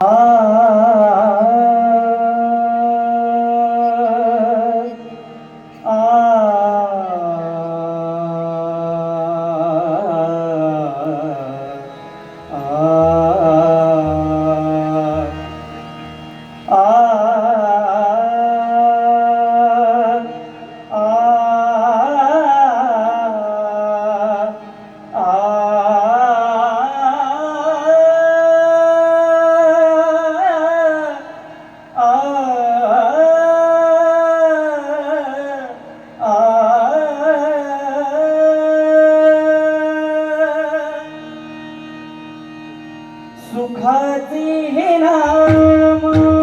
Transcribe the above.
啊 सुखाचे हे नाम.